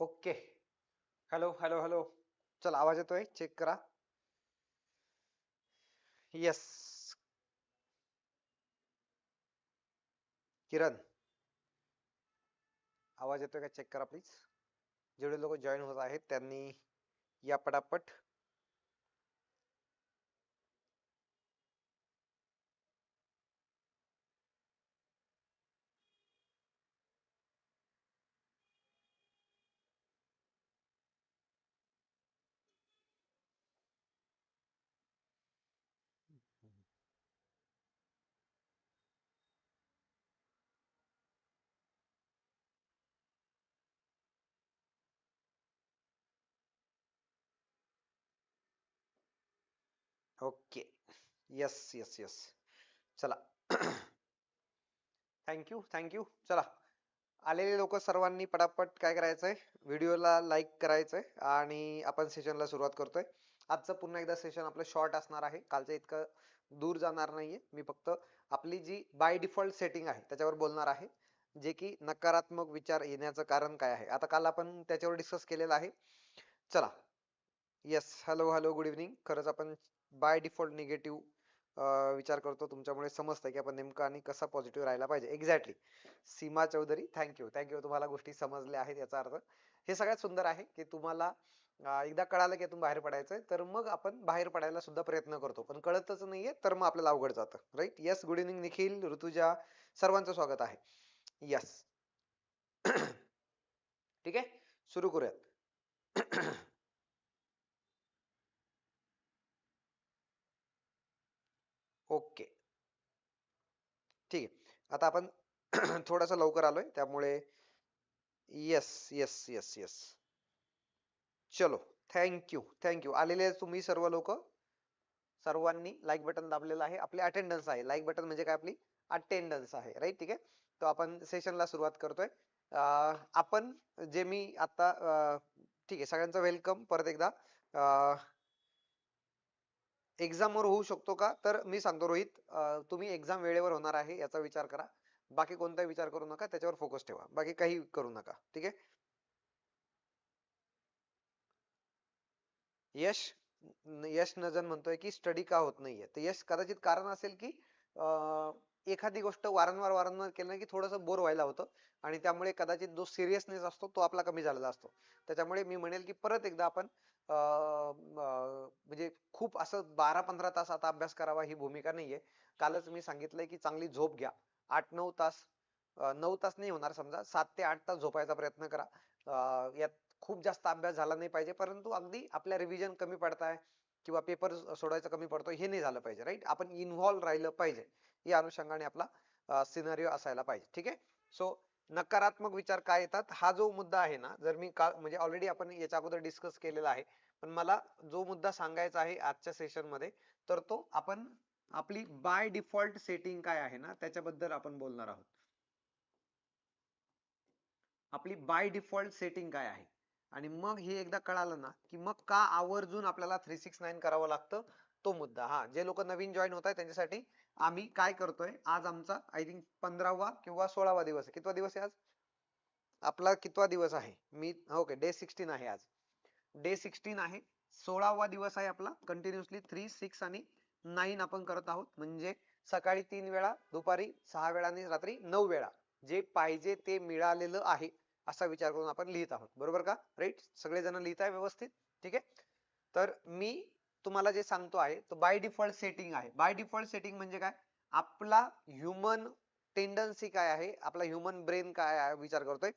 Okay. Hello hello hello. चला आवाज येतोय? चेक करा. येस किरण. आवाज येतोय का? चेक करा प्लीज जेवढे लोक जॉईन होत आहेत त्यांनी या पटापट ओके. यस यस यस चला. थँक्यू थँक्यू चला. आलेले लोक सर्वांनी पटापट काय करायचंय? व्हिडिओला लाईक करायचंय आणि आपण सेशनला सुरुवात करतोय. आजचं पुन्हा एकदा सेशन आपलं शॉर्ट असणार आहे. कालचं इतकं दूर जाणार नाहीये. मी फक्त आपली जी बाय डिफॉल्ट सेटिंग आहे त्याच्यावर बोलणार आहे. जे की नकारात्मक विचार येण्याचं कारण काय आहे. आता काल आपण त्याच्यावर डिस्कस केलेलं आहे. चला. Yes hello hello good evening खरंच आपण बाय डिफॉल्ट निगेटिव्ह विचार करतो. तुमच्यामुळे समजतं की आपण नेमकं आणि कसा पॉझिटिव्ह राहायला पाहिजे. Exactly Seema Chaudhari thank you thank you तुम्हाला गोष्टी समजल्या आहेत याचा अर्थ. हे सगळ्यात सुंदर आहे की तुम्हाला एकदा कळालं की यातून बाहेर पडायचंय तर मग आपण बाहेर पडायला सुद्धा प्रयत्न करतो. पण कळतच नाहीये तर मग आपल्याला अवघड जातं. Right yes good evening Nikhil. Rutuja सर्वांचं स्वागत आहे. यस ठीक आहे? सुरू करूयात. ओके. ठीक आहे. आता आपण थोडासा लवकर आलोय त्यामुळे येस येस येस येस चलो. थँक्यू थँक्यू आलेले तुम्ही सर्व लोक. सर्वांनी लाईक बटन दाबलेलं आहे. आपली अटेंडन्स आहे. लाईक बटन म्हणजे काय आपली? अटेंडन्स आहे. राईट ठीक आहे? तो आपण सेशनला सुरुवात करतोय. आपण जे मी आता ठीक आहे. सगळ्यांचं वेलकम परत एकदा. एक्झाम वर होऊ शकतो का? तर मी सांगतो रोहित तुम्ही एक्झाम वेळेवर होणार आहे याचा विचार करा. बाकी कोणताही विचार करू नका त्याच्यावर फोकस ठेवा. बाकी काही करू नका. ठीक आहे? यश न- यश नजन म्हणतोय की स्टडी का होत नाहीये? तर यश कदाचित कारण असेल की अं, एखादी गोष्ट वारंवार वारंवार केलं की थोडंसं बोर व्हायला होतं आणि त्यामुळे कदाचित जो सिरियसनेस असतो तो आपला कमी झालेला असतो. त्याच्यामुळे मी म्हणेल की परत एकदा आपण म्हणजे खूप असं बारा पंधरा तास आता अभ्यास करावा ही भूमिका नाहीये कालच मी सांगितलंय की चांगली झोप घ्या. आठ नऊ तास नऊ तास नाही होणार समजा सात ते आठ तास झोपायचा प्रयत्न करा. यात खूप जास्त अभ्यास झाला नाही पाहिजे परंतु अगदी आपल्या रिव्हिजन कमी पडताय किंवा पेपर सोडायचं कमी पडतो हे नाही झालं पाहिजे राईट? आपण इन्व्हॉल्व राहिलं पाहिजे या अनुषंगाने आपला सिनारिओ असायला पाहिजे ठीक आहे? सो नकारात्मक विचार काय येतात? हा जो मुद्दा आहे ना जर मी का म्हणजे ऑलरेडी आपण याच्या अगोदर डिस्कस केलेला आहे पण मला जो मुद्दा सांगायचा आहे आजच्या सेशनमध्ये तर तो आपण आपली बाय डिफॉल्ट सेटिंग काय आहे ना त्याच्याबद्दल आपण बोलणार आहोत. आपली बाय डिफॉल्ट सेटिंग काय आहे? आणि मग हे एकदा कळालं ना की मग का आवर्जून आपल्याला थ्री सिक्स नाईन करावं लागतं? तो मुद्दा. हा जे लोक नवीन जॉईन होत आहेत त्यांच्यासाठी आम्ही काय करतोय आज आमचा आय थिंक पंधरावा किंवा सोळावा दिवस आहे. कितवा दिवस आहे आज? आपला कितवा दिवस आहे? मी ओके डे सिक्स्टीन आहे आज. डे सिक्स्टीन आहे. सोळावा दिवस आहे आपला कंटिन्युअसली थ्री सिक्स आणि नाईन आपण करत आहोत. म्हणजे सकाळी तीन वेळा दुपारी सहा वेळा आणि रात्री नऊ वेळा. जे पाहिजे ते मिळालेलं आहे असा विचार करून आपण लिहित आहोत. बरोबर का? राईट सगळेजण लिहित आहे व्यवस्थित? ठीक आहे? तर मी तुम्हाला जे सांगतो आहे तो बाय डिफॉल्ट सेटिंग आहे. बाय डिफॉल्ट सेटिंग म्हणजे काय? आपला ह्युमन टेंडन्सी काय आहे? आपला ह्युमन ब्रेन काय आहे? विचार करतोय.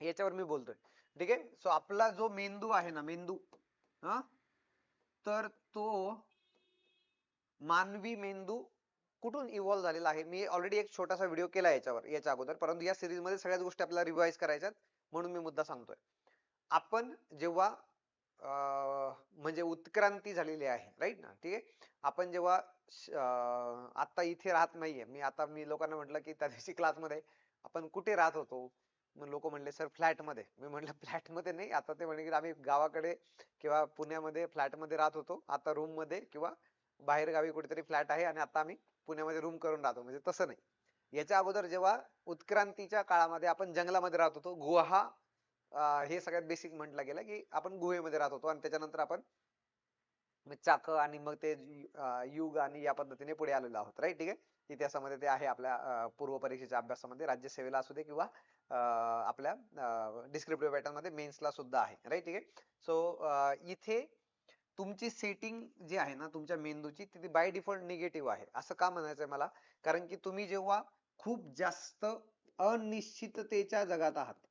याच्यावर मी बोलतोय. ठीक आहे? सो आपला जो मेंदू आहे ना मेंदू हा? तर तो मानवी मेंदू कुठून इव्हॉल्व्ह झालेला आहे? मी ऑलरेडी एक छोटासा व्हिडिओ केला याच्यावर याच्या अगोदर. परंतु या सिरीजमध्ये सगळ्याच गोष्टी आपल्याला रिव्हाइज करायच्यात म्हणून मी मुद्दा सांगतोय. आपण जेव्हा म्हणजे उत्क्रांती झालेली आहे राईट ना? ठीक आहे? आपण जेव्हा आता इथे राहत नाहीये मी आता मी लोकांना म्हटलं की त्या दिवशी क्लासमध्ये आपण कुठे राहत होतो? मग लोक म्हणले सर फ्लॅटमध्ये मी म्हटलं फ्लॅटमध्ये नाही. आता ते म्हणे की आम्ही गावाकडे किंवा पुण्यामध्ये फ्लॅटमध्ये राहत होतो. आता रूममध्ये किंवा बाहेर गावी कुठेतरी फ्लॅट आहे आणि आता आम्ही पुण्यामध्ये रूम करून राहतो. म्हणजे तसं नाही. याच्या अगोदर जेव्हा उत्क्रांतीच्या काळामध्ये आपण जंगलामध्ये राहत होतो गुहा हे सगळ्यात बेसिक म्हटलं गेलं की आपण गुहेमध्ये राहत होतो आणि त्याच्यानंतर आपण चाक आणि मग ते युग आणि या पद्धतीने पुढे आलेलो आहोत राईट ठीक आहे? इतिहासामध्ये ते आहे आपल्या पूर्व परीक्षेच्या अभ्यासामध्ये राज्यसेवेला असू दे किंवा आपल्या डिस्क्रिप्टिव्ह पॅटर्नमध्ये मेन्सला सुद्धा आहे राईट ठीक आहे? सो इथे तुमची सेटिंग जी आहे ना तुमच्या मेंदूची ती बाय डिफॉल्ट निगेटिव्ह आहे. असं का म्हणायचं आहे मला? कारण की तुम्ही जेव्हा खूप जास्त अनिश्चिततेच्या जगात आहात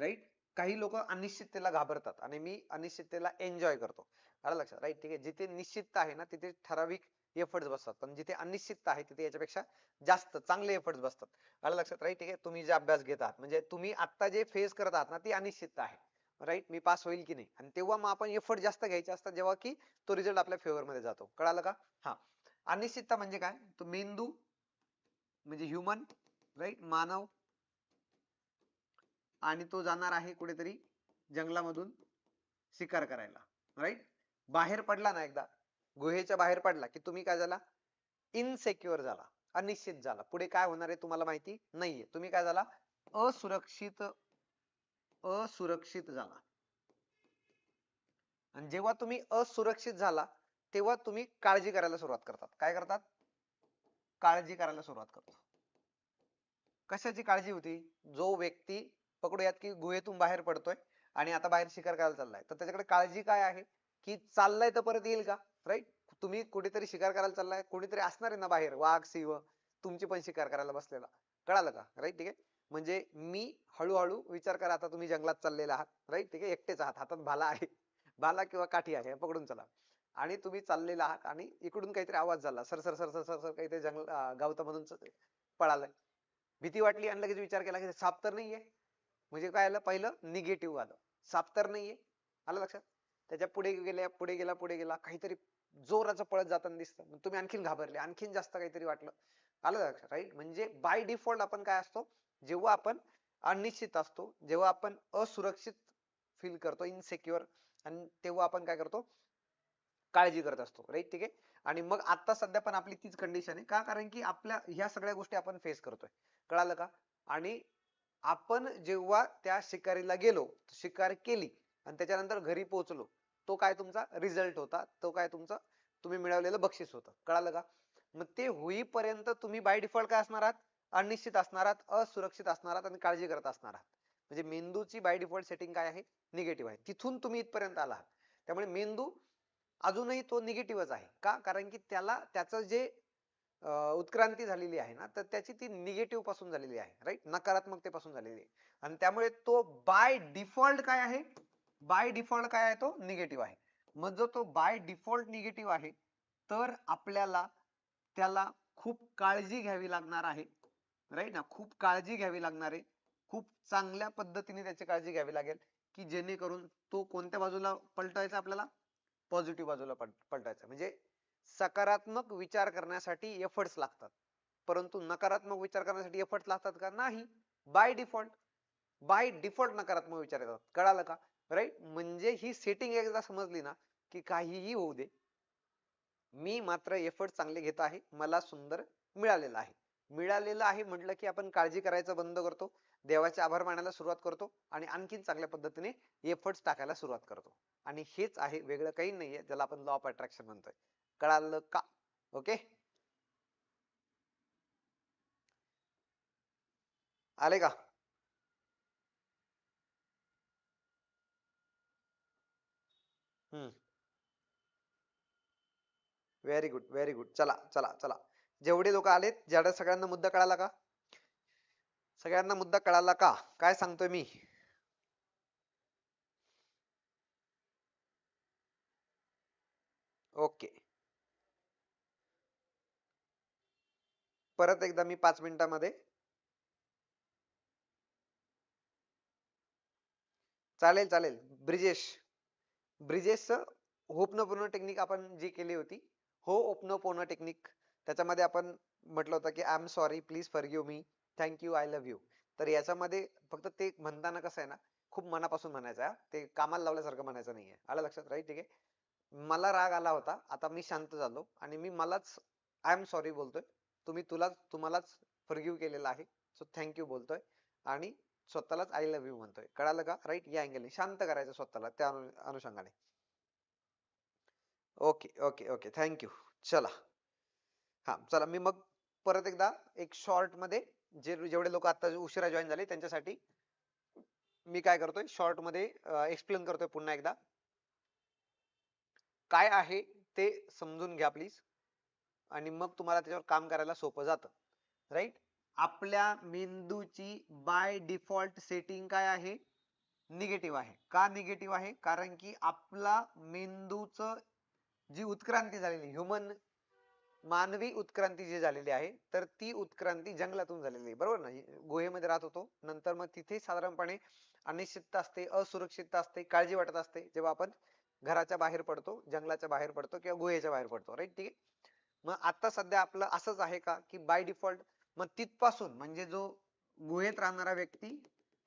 राईट काही लोक अनिश्चिततेला घाबरतात आणि मी अनिश्चिततेला एन्जॉय करतो. आलं लक्षात? राईट ठीक आहे? जिथे निश्चितता आहे ना तिथे ठराविक एफर्ट्स बसतात. पण जिथे अनिश्चितता आहे तिथे याच्यापेक्षा जास्त चांगले एफर्ट्स बसतात. आलं लक्षात? राईट ठीक आहे? तुम्ही जे अभ्यास घेत आहात म्हणजे तुम्ही आता जे फेस करत आहात ना ती अनिश्चितता आहे. राईट मी पास होईल की नाही? आणि तेव्हा मग आपण एफर्ट जास्त घ्यायचे असतात जेव्हा की तो रिझल्ट आपल्या फेवर मध्ये जातो. कळालं का? हा. अनिश्चितता म्हणजे काय? तो मेंदू म्हणजे ह्युमन राईट मानव आणि तो जाणार आहे कुठेतरी जंगलामधून शिकार करायला. राईट बाहेर पडला ना एकदा गुहेच्या बाहेर पडला की तुम्ही काय झाला? इनसेक्युअर झाला अनिश्चित झाला. पुढे काय होणार आहे तुम्हाला माहिती नाहीये. तुम्ही काय झाला? असुरक्षित असुरक्षित झाला. आणि जेव्हा तुम्ही असुरक्षित झाला तेव्हा तुम्ही काळजी करायला सुरुवात करतात. काय करतात? काळजी करायला सुरुवात करतो कशाची काळजी होती? जो व्यक्ती पकडूयात की गुहेतून बाहेर पडतोय आणि आता बाहेर शिकार करायला चाललाय. तर त्याच्याकडे काळजी काय आहे? की चाललाय तर परत येईल का? राईट तुम्ही कुठेतरी शिकार करायला चाललाय. कोणीतरी असणार आहे ना बाहेर? वाघ सिंह तुमची पण शिकार करायला बसलेला. कळालं का? राईट ठीक आहे? म्हणजे मी हळूहळू विचार करा आता तुम्ही जंगलात चाललेला आहात. राईट ठीक आहे? एकटेच आहात. हातात भाला आहे. भाला किंवा काठी आहे. पकडून चला. आणि तुम्ही चाललेला आहात आणि इकडून काहीतरी आवाज झाला. Sir sir sir sir sir sir काहीतरी जंगल अं, गवतामधून पळालंय. भीती वाटली आणि लगेच विचार केला की साप तर नाहीये. म्हणजे काय आलं? पहिलं निगेटिव्ह आलं. साप तर नाहीये. आलं लक्षात? त्याच्या पुढे गेल्या पुढे गेला पुढे गेला. काहीतरी जोराचं पळत जाताना दिसतं. मग तुम्ही आणखीन घाबरले. आणखीन जास्त काहीतरी वाटलं. आलं लक्षात? राईट म्हणजे बाय डिफॉल्ट आपण काय असतो? जेव्हा आपण अनिश्चित असतो जेव्हा आपण असुरक्षित फील करतो इनसेक्युअर आणि तेव्हा आपण काय करतो? काळजी करत असतो. राईट ठीक आहे? आणि मग आता सध्या पण आपली तीच कंडिशन आहे. का? कारण की आपल्या ह्या सगळ्या गोष्टी आपण फेस करतोय. कळालं का? आणि आपण जेव्हा त्या शिकारीला गेलो शिकार केली आणि त्याच्यानंतर घरी पोहोचलो तो काय तुमचा रिझल्ट होता तो काय तुमचा तुम्ही मिळवलेलं बक्षीस होतं. कळालं का? मग ते होईपर्यंत तुम्ही बाय डिफॉल्ट काय असणार आहात? अनिश्चित असणार आहात असुरक्षित असणार आहात आणि काळजी करत असणार आहात. म्हणजे मेंदूची बाय डिफॉल्ट सेटिंग काय आहे? निगेटिव्ह आहे. तिथून तुम्ही इथपर्यंत आला आहात त्यामुळे मेंदू अजूनही तो निगेटिव्हच आहे. का? कारण की त्याला त्याचं जे उत्क्रांती झालेली आहे ना तर त्याची ती निगेटिव्हपासून झालेली आहे राईट नकारात्मकतेपासून झालेली आहे. आणि त्यामुळे तो बाय डिफॉल्ट काय आहे? बाय डिफॉल्ट काय आहे तो? निगेटिव्ह आहे. मग जर तो बाय डिफॉल्ट निगेटिव्ह आहे तर आपल्याला त्याला खूप काळजी घ्यावी लागणार आहे राईट ना खूप काळजी घ्यावी लागणार आहे. खूप चांगल्या पद्धतीने त्याची काळजी घ्यावी लागेल की जेणेकरून तो कोणत्या बाजूला पलटायचा आपल्याला? पॉझिटिव्ह बाजूला पलटायचा. म्हणजे सकारात्मक विचार करण्यासाठी एफर्ट्स लागतात. परंतु नकारात्मक विचार करण्यासाठी एफर्ट्स लागतात का? नाही. बाय डिफॉल्ट बाय डिफॉल्ट नकारात्मक विचार येतात. कळालं का? राईट म्हणजे ही सेटिंग एकदा समजली ना की काहीही होऊ दे. मी मात्र एफर्ट चांगले घेत आहे. मला सुंदर मिळालेलं आहे. मिळालेलं आहे म्हटलं की आपण काळजी करायचं बंद करतो. देवाचे आभार मानायला सुरुवात करतो आणि आणखीन चांगल्या पद्धतीने एफर्ट्स टाकायला सुरुवात करतो. आणि हेच आहे वेगळं काही नाहीये ज्याला आपण लॉ ऑफ अट्रॅक्शन म्हणतोय. कळालं का? ओके आले का? हम्म. व्हेरी गुड व्हेरी गुड चला चला चला. जेवढे लोक आलेत ज्याला सगळ्यांना मुद्दा कळाला का? सगळ्यांना मुद्दा कळाला का? काय सांगतोय मी? ओके परत एकदा मी पाच मिनिटामध्ये चालेल चालेल. ब्रिजेश. ब्रिजेश होपनोपोनो टेक्निक आपण जी केली होती हो ओपन पूर्ण टेक्निक त्याच्यामध्ये आपण म्हटलं होतं की I am sorry please forgive me thank you I love you तर याच्यामध्ये फक्त ते म्हणताना कसं आहे ना खूप मनापासून म्हणायचं ते कामाला लावल्यासारखं म्हणायचं नाहीये. आलं लक्षात राईट ठीक आहे? मला राग आला होता. आता मी शांत झालो आणि मी मलाच आय एम सॉरी बोलतोय. तुम्ही तुलाच तुम्हालाच फॉरगिव्ह केलेला आहे. सो थँक्यू बोलतोय. आणि स्वतःलाच आय लव्ह यू म्हणतोय. कळालं का? राईट या अँगलने शांत करायचं स्वतःला त्या अनुषंगाने. ओके ओके ओके थँक्यू चला. हा चला. मी मग परत एकदा एक शॉर्टमध्ये जे जेवढे लोक आता उशिरा जॉईन झाले त्यांच्यासाठी मी काय करतोय? शॉर्टमध्ये एक्सप्लेन करतोय पुन्हा एकदा. काय आहे ते समजून घ्या प्लीज आणि मग तुम्हाला त्याच्यावर काम करायला सोपं जातं. राईट आपल्या मेंदूची बाय डिफॉल्ट सेटिंग काय आहे? निगेटिव्ह आहे. का निगेटिव्ह आहे? कारण की आपला मेंदूचं जी उत्क्रांती झालेली ह्युमन मानवी उत्क्रांती जी झालेली आहे तर ती उत्क्रांती जंगलातून झालेली आहे. बरोबर ना? गुहेमध्ये राहत होतो. नंतर मग तिथे साधारणपणे अनिश्चितता असते असुरक्षितता असते काळजी वाटत असते. जेव्हा आपण घराच्या बाहेर पडतो जंगलाच्या बाहेर पडतो किंवा गुहेच्या बाहेर पडतो. राईट ठीक आहे? मग आता सध्या आपलं असंच आहे का की बाय डिफॉल्ट मग तिथपासून म्हणजे जो गुहेत राहणारा व्यक्ती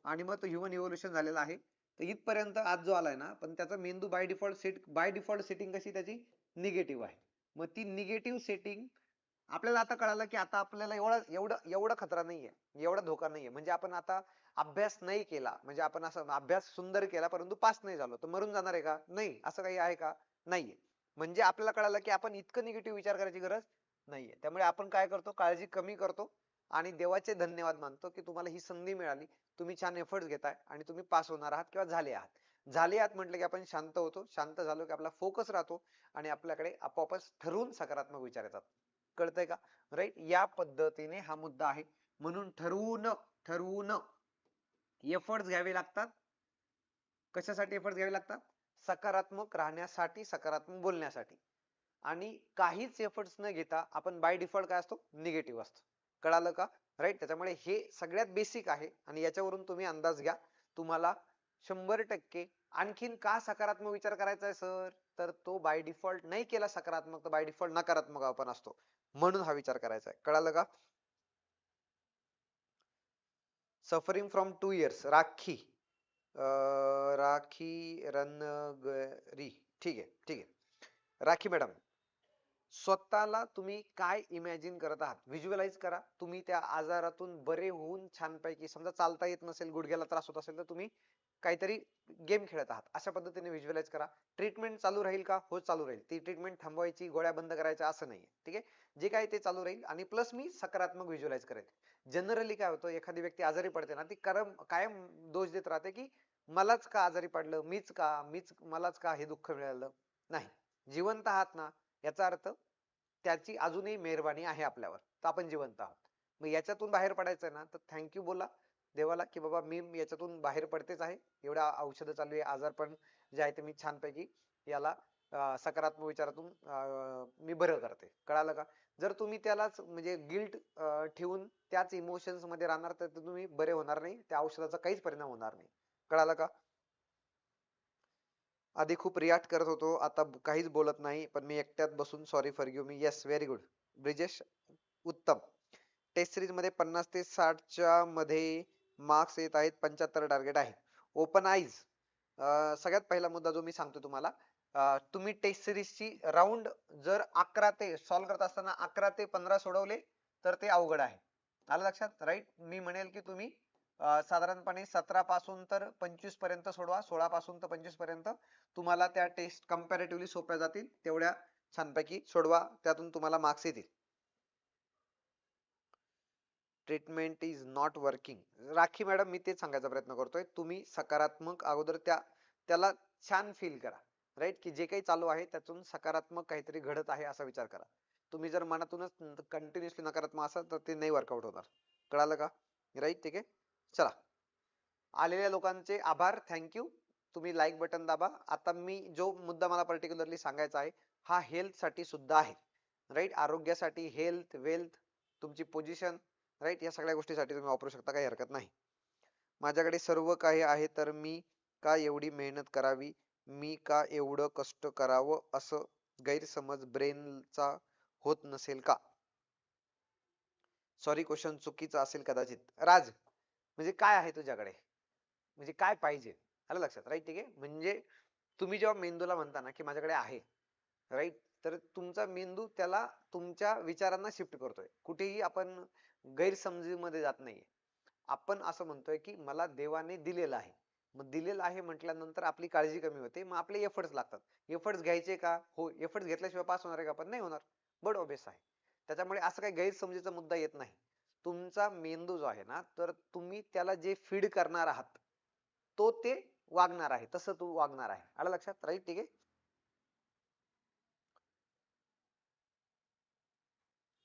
आणि मग तो ह्युमन इव्होल्युशन झालेला आहे तर इथपर्यंत आज जो आलाय ना पण त्याचा मेंदू by default set by default setting कशी त्याची? निगेटिव्ह आहे. मग ती निगेटिव्ह सेटिंग आपल्याला आता कळालं की आता आपल्याला एवढा एवढं एवढा खतरा नाहीये एवढा धोका नाहीये. म्हणजे आपण आता अभ्यास नाही केला म्हणजे आपण असं अभ्यास सुंदर केला परंतु पास नाही झालो तर मरून जाणार आहे का? नाही. असं काही आहे का? नाहीये. म्हणजे आपल्याला कळालं की आपण इतकं निगेटिव्ह विचार करायची गरज नाहीये. त्यामुळे आपण काय करतो? काळजी कमी करतो आणि देवाचे धन्यवाद मानतो की तुम्हाला ही संधी मिळाली. तुम्ही छान एफर्ट घेताय आणि तुम्ही पास होणार आहात किंवा झाले आहात. झाले आहात म्हटलं की आपण शांत होतो. शांत झालो की आपला फोकस राहतो आणि आपल्याकडे आपोआपच ठरवून सकारात्मक विचार येतात. कळतंय का? राईट या पद्धतीने हा मुद्दा आहे. म्हणून ठरवून ठरवून एफर्ट्स घ्यावे लागतात. कशासाठी एफर्ट्स घ्यावे लागतात? सकारात्मक राहण्यासाठी सकारात्मक बोलण्यासाठी. आणि काहीच एफर्ट्स न घेता आपण बाय डिफॉल्ट काय असतो? निगेटिव्ह असतो. कळालं का? राईट त्याच्यामुळे हे सगळ्यात बेसिक आहे आणि याच्यावरून तुम्ही अंदाज घ्या. तुम्हाला शंभर टक्के आणखीन का सकारात्मक विचार करायचा आहे सर तर तो बाय डिफॉल्ट नाही केला सकारात्मक तर बाय डिफॉल्ट नकारात्मक आपण असतो. म्हणून हा विचार करायचा आहे. कळालं का? Suffering from two years Rakhi. अं, राखी रणगरी ठीक आहे ठीक आहे. राखी मॅडम स्वतःला तुम्ही काय इमॅजिन करत आहात? व्हिज्युअलाइज करा. तुम्ही त्या आजारातून बरे होऊन छानपैकी समजा चालता येत नसेल गुडघ्याला त्रास होत असेल तर तुम्ही काहीतरी गेम खेळत आहात. अशा पद्धतीने व्हिज्युअलाइज करा. ट्रीटमेंट चालू राहील का? हो चालू राहील. ती ट्रीटमेंट थांबवायची गोळ्या बंद करायच्या असं नाहीये. ठीक आहे? जे काय ते चालू राहील. आणि प्लस मी सकारात्मक व्हिज्युअलाइज करेल जनरली काय होतं एखादी व्यक्ती आजारी पडते ना ती करम कायम दोष देत राहते की मलाच का आजारी पडलं मीच का मीच मलाच का हे दुःख मिळालं? नाही. जिवंत आहात ना याचा अर्थ त्याची अजूनही मेहरबानी आहे आपल्यावर. तर आपण जिवंत आहोत. मग याच्यातून बाहेर पडायचं आहे ना तर थँक्यू बोला देवाला की बाबा मी याच्यातून बाहेर पडतेच आहे. एवढ्या औषधं चालू आहे आजार पण जे आहे ते मी छानपैकी याला सकारात्मक विचारातून अं, मी बरं करते. कळालं का? जर तुम्ही त्यालाच म्हणजे गिल्ट ठेवून त्याच इमोशन्समध्ये राहणार तर तुम्ही बरे होणार नाही. त्या औषधाचा काहीच परिणाम होणार नाही. कळालं का? आधी खूप रिॲक्ट करत होतो. आता काहीच बोलत नाही पण मी एकट्यात बसून सॉरी फॉर यू मी येस व्हेरी गुड ब्रिजेश उत्तम. टेस्ट सिरीजमध्ये पन्नास ते साठच्या मध्ये मार्क्स येत आहेत. पंच्याहत्तर टार्गेट आहे ओपन आईज सगळ्यात पहिला मुद्दा जो मी सांगतो तुम्हाला तुम्ही टेस्ट सिरीजची राऊंड जर अकरा ते सॉल्व्ह करत असताना अकरा ते पंधरा सोडवले तर ते अवघड आहे. आलं लक्षात? राईट मी म्हणेल की तुम्ही साधारणपणे सतरा पासून तर पंचवीसपर्यंत सोडवा सोळा पासून तर पंचवीसपर्यंत. तुम्हाला त्या टेस्ट कम्पॅरेटिव्हली सोप्या जातील तेवढ्या छानपैकी सोडवा त्यातून तुम्हाला मार्क्स येतील. Treatment is not working Rakhi madam मी तेच सांगायचा प्रयत्न करतोय. तुम्ही सकारात्मक अगोदर त्या त्याला छान फील करा. राईट की जे काही चालू आहे त्यातून सकारात्मक काहीतरी घडत आहे असा विचार करा. तुम्ही जर मनातूनच कंटिन्युअसली नकारात्मक असाल तर ते नाही वर्कआउट होणार. कळालं का? राईट ठीक आहे? चला. आलेल्या लोकांचे आभार. थँक्यू तुम्ही लाईक बटन दाबा. आता मी जो मुद्दा मला पर्टिक्युलरली सांगायचा आहे हा हेल्थसाठी सुद्धा आहे. राईट आरोग्यासाठी हेल्थ वेल्थ तुमची पोझिशन राईट या सगळ्या गोष्टीसाठी तुम्ही वापरू शकता. काही हरकत नाही. माझ्याकडे सर्व काही आहे तर मी का एवढी मेहनत करावी? मी का एवढं कष्ट करावं? असं गैरसमज ब्रेनचा होत नसेल का? सॉरी क्वेश्चन चुकीचा असेल कदाचित. राज म्हणजे काय आहे तुझ्याकडे? म्हणजे काय पाहिजे? आलं लक्षात? राईट ठीक आहे? म्हणजे तुम्ही जेव्हा मेंदूला म्हणता ना की माझ्याकडे आहे. राईट तर तुमचा मेंदू त्याला तुमच्या विचारांना शिफ्ट करतोय. कुठेही आपण गैरसमजीमध्ये जात नाहीये. आपण असं म्हणतोय की मला देवाने दिलेलं आहे. मग दिलेलं आहे म्हटल्यानंतर आपली काळजी कमी होते. मग आपले एफर्ट्स लागतात. एफर्ट्स घ्यायचे का? हो एफर्ट्स घेतल्याशिवाय पास होणार आहे का? पण नाही होणार. बड ऑबियस आहे. त्याच्यामुळे असं काही गैरसमजीचा मुद्दा येत नाही. तुमचा मेंदू जो आहे ना तर तुम्ही त्याला जे फीड करणार आहात तो ते वागणार आहे. तसं तू वागणार आहे. आलं लक्षात? राईट ठीक आहे?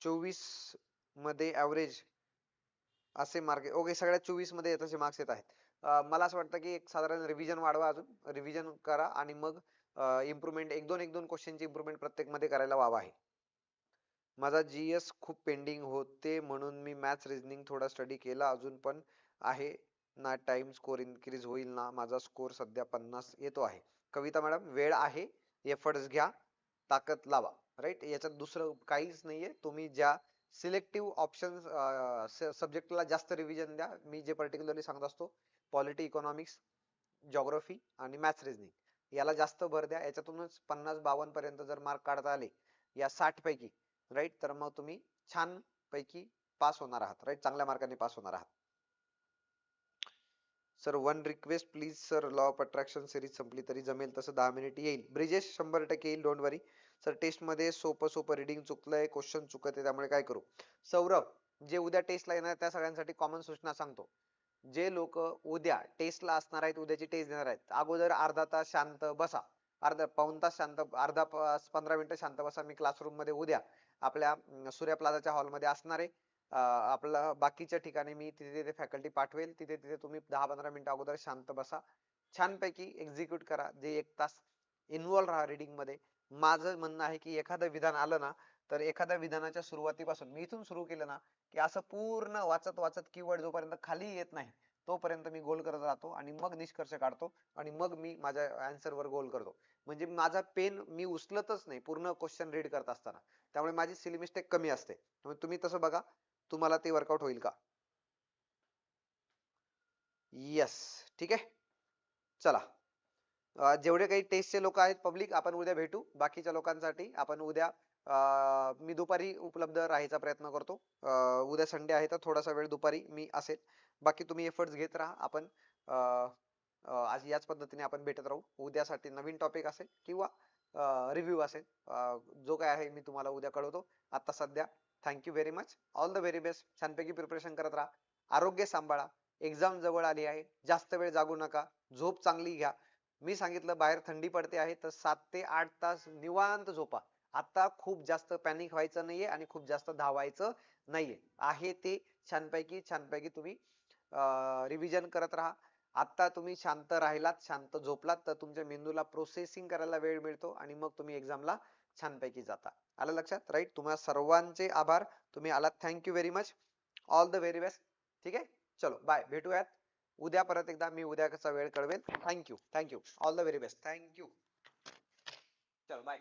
चोवीसमध्ये ऍव्हरेज असे मार्क ओके सगळ्या चोवीसमध्ये तसे मार्क्स येत आहेत. मला असं वाटतं की एक साधारण रिव्हिजन वाढवा अजून. रिव्हिजन करा आणि मग इम्प्रुव्हमेंट एक दोन एक दोन क्वेश्चनची इम्प्रुव्हमेंट प्रत्येकमध्ये करायला वावा आहे. माझा जी एस खूप पेंडिंग होते म्हणून मी मॅथ्स रिजनिंग थोडा स्टडी केला अजून पण आहे. ना टाइम स्कोर इन्क्रीज होईल ना माझा स्कोर सध्या पन्नास येतो आहे. कविता मॅडम वेळ आहे. एफर्ट्स घ्या. ताकद लावा. राईट याच्यात दुसरं काहीच नाहीये. तुम्ही ज्या सिलेक्टिव्ह ऑप्शन सब्जेक्टला जास्त रिव्हिजन द्या. मी जे पर्टिक्युलरली सांगत असतो पॉलिटी इकॉनॉमिक्स जॉग्रफी आणि मॅथ्स रिझनिंग याला जास्त भर द्या. याच्यातूनच पन्नास बावन्न पर्यंत जर मार्क काढता आले या साठ पैकी राईट तर मग तुम्ही छान पैकी पास होणार आहात राईट चांगल्या मार्काने पास होणार आहात. Sir one request please sir law of attraction series संपली तरी जमेल तसं दहा मिनिट येईल. ब्रिजेश शंभर टक्के येईल डोंट वरी सर टेस्टमध्ये सोपं सोपं रिडिंग चुकलंय क्वेश्चन चुकत आहे त्यामुळे काय करू? सौरभ जे उद्या टेस्टला येणार त्या सगळ्यांसाठी कॉमन सूचना सांगतो. जे लोक उद्या टेस्टला असणार आहेत उद्याची टेस्ट देणार आहेत अगोदर अर्धा तास शांत बसा. अर्धा पाऊण तास शांत अर्धा पंधरा मिनिटं शांत बसा. मी क्लासरूममध्ये उद्या आपल्या सूर्या प्लाझाच्या हॉलमध्ये असणार आहे. आपलं बाकीच्या ठिकाणी मी तिथे तिथे फॅकल्टी पाठवेल. तिथे तिथे तुम्ही दहा पंधरा मिनिटं अगोदर शांत बसा. छानपैकी एक्झिक्यूट करा. जे एक तास इन्व्हॉल्व राहा रिडिंगमध्ये. माझं म्हणणं आहे की एखादं विधान आलं ना तर एखाद्या विधानाच्या सुरुवातीपासून मी इथून सुरू केलं ना की असं पूर्ण वाचत वाचत कीवर्ड जोपर्यंत खाली येत नाही तोपर्यंत मी गोल करत राहतो आणि मग निष्कर्ष काढतो आणि मग मी माझ्या आन्सर वर गोल करतो. म्हणजे माझा पेन मी उचलतच नाही पूर्ण क्वेश्चन रीड करत असताना. त्यामुळे माझी सिली मिस्टेक कमी असते. त्यामुळे तुम्ही तसं बघा तुम्हाला ते वर्कआउट होईल का? येस ठीक आहे? चला. जेवढे काही टेस्टचे लोक आहेत पब्लिक आपण उद्या भेटू बाकीच्या लोकांसाठी. आपण उद्या मी दुपारी उपलब्ध राहायचा प्रयत्न करतो. उद्या संडे आहे तर थोडासा वेळ दुपारी मी असेल. बाकी तुम्ही एफर्ट्स घेत राहा. आपण आज याच पद्धतीने आपण भेटत राहू. उद्यासाठी नवीन टॉपिक असेल किंवा रिव्ह्यू असेल जो काय आहे मी तुम्हाला उद्या कळवतो. आता सध्या thank you very much all the very best छानपैकी प्रिपरेशन करत राहा. आरोग्य सांभाळा. एक्झाम जवळ आली आहे. जास्त वेळ जागू नका. झोप चांगली घ्या. मी सांगितलं बाहेर थंडी पडते आहे तर सात ते आठ तास निवांत झोपा. आता खूप जास्त पॅनिक व्हायचं नाहीये आणि खूप जास्त धावायचं नाहीये. आहे ते छानपैकी छानपैकी तुम्ही रिव्हिजन करत राहा. आता तुम्ही शांत राहिलात शांत झोपलात तर तुमच्या मेंदूला प्रोसेसिंग करायला वेळ मिळतो आणि मग तुम्ही एक्झामला छानपैकी जाता. आलं लक्षात? राईट तुम्हा सर्वांचे आभार. तुम्ही आलात. Thank you very much all the very best ठीक आहे? चलो बाय भेटूयात. उद्या परत एकदा मी उद्या कसा वेळ कळवेल thank you thank you all the very best thank you चलो बाय